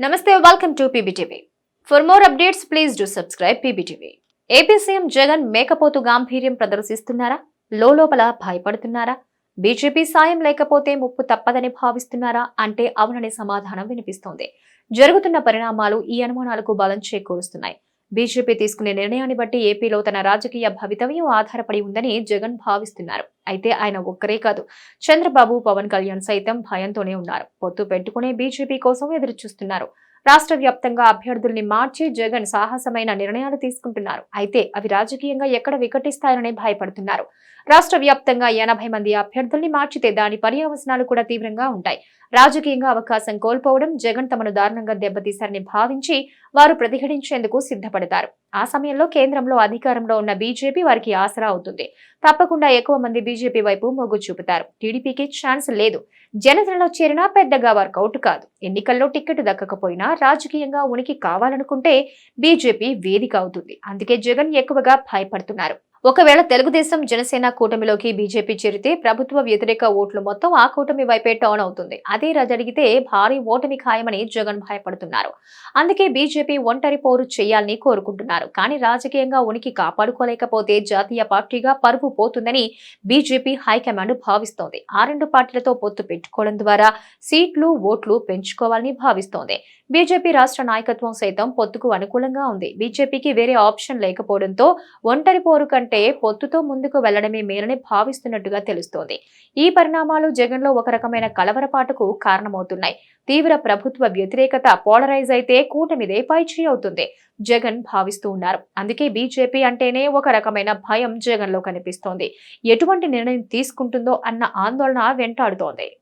నమస్తే welcome to PBTV for more updates please do subscribe PBTV AP CM Jagan మేకపోతు గాంభీర్యం ప్రదర్శిస్తున్నారా? లోపల భయపడుతున్నారా? BJP సాయం లేకపోతే ముప్పు తప్పదని భావిస్తున్నారా? అంటే అవుననే సమాధానం వినిపిస్తోంది. జరుగుతున్న పరిణామాలు ఈ అనుమానాలకు బలం చేకూరుస్తున్నాయి. బీజేపీ తీసుకునే నిర్ణయాన్ని బట్టి ఏపీలో తన రాజకీయ భవితవ్యం ఆధారపడి ఉందని జగన్ భావిస్తున్నారు. అయితే ఆయన ఒక్కరే కాదు చంద్రబాబు పవన్ కళ్యాణ్ సైతం భయంతోనే ఉన్నారు. పొత్తు పెట్టుకునే బీజేపీ కోసం ఎదురు చూస్తున్నారు రాష్ట్ర వ్యాప్తంగా అభ్యర్థుల్ని మార్చి జగన్ సాహసమైన నిర్ణయాలు తీసుకుంటున్నారు. అయితే అవి రాజకీయంగా ఎక్కడ వికటిస్తాయననే భయపడుతున్నారు. రాష్ట్ర వ్యాప్తంగా ఎనభై మంది అభ్యర్థుల్ని మార్చితే దాని పర్యవసనాలు కూడా తీవ్రంగా ఉంటాయి. రాజకీయంగా అవకాశం కోల్పోవడం జగన్ తమను దారుణంగా దెబ్బతీశారని భావించి వారు ప్రతిఘటించేందుకు సిద్ధపడతారు. ఆ సమయంలో కేంద్రంలో అధికారంలో ఉన్న బీజేపీ వారికి ఆసరా అవుతుంది. తప్పకుండా ఎక్కువ మంది బీజేపీ వైపు మొగ్గు చూపుతారు. టీడీపీకి ఛాన్స్ లేదు. జనసేనలో చేరినా పెద్దగా వర్కౌట్ కాదు. ఎన్నికల్లో టికెట్ దక్కకపోయినా రాజకీయంగా ఉనికి కావాలనుకుంటే బీజేపీ వేదిక అవుతుంది. అందుకే జగన్ ఎక్కువగా భయపడుతున్నారు. ఒకవేళ తెలుగుదేశం జనసేన కూటమిలోకి బీజేపీ చేరితే ప్రభుత్వ వ్యతిరేక ఓట్లు మొత్తం ఆ కూటమి వైపే టర్న్ అవుతుంది. అదే జరిగితే భారీ ఓటమి ఖాయమని జగన్ భయపడుతున్నారు. అందుకే బీజేపీ ఒంటరి పోరు చేయాలని కోరుకుంటున్నారు. కానీ రాజకీయంగా ఉనికి కాపాడుకోలేకపోతే జాతీయ పార్టీగా పరువు పోతుందని బీజేపీ హైకమాండ్ భావిస్తోంది. ఆ రెండు పార్టీలతో పొత్తు పెట్టుకోవడం ద్వారా సీట్లు ఓట్లు పెంచుకోవాలని భావిస్తోంది. బీజేపీ రాష్ట్ర నాయకత్వం సైతం పొత్తుకు అనుకూలంగా ఉంది. బీజేపీకి వేరే ఆప్షన్ లేకపోవడంతో ఒంటరి పోరు కంటే పొత్తుతో ముందుకు వెళ్ళడమే మేలని భావిస్తున్నట్టుగా తెలుస్తోంది. ఈ పరిణామాలు జగన్లో ఒక రకమైన కలవరపాటుకు కారణమవుతున్నాయి. తీవ్ర ప్రభుత్వ వ్యతిరేకత పోలరైజ్ అయితే కూటమిదే పైచి అవుతుంది. జగన్ భావిస్తూ ఉన్నారు. అందుకే బీజేపీ అంటేనే ఒక రకమైన భయం జగన్లో కనిపిస్తోంది. ఎటువంటి నిర్ణయం తీసుకుంటుందో అన్న ఆందోళన వెంటాడుతోంది.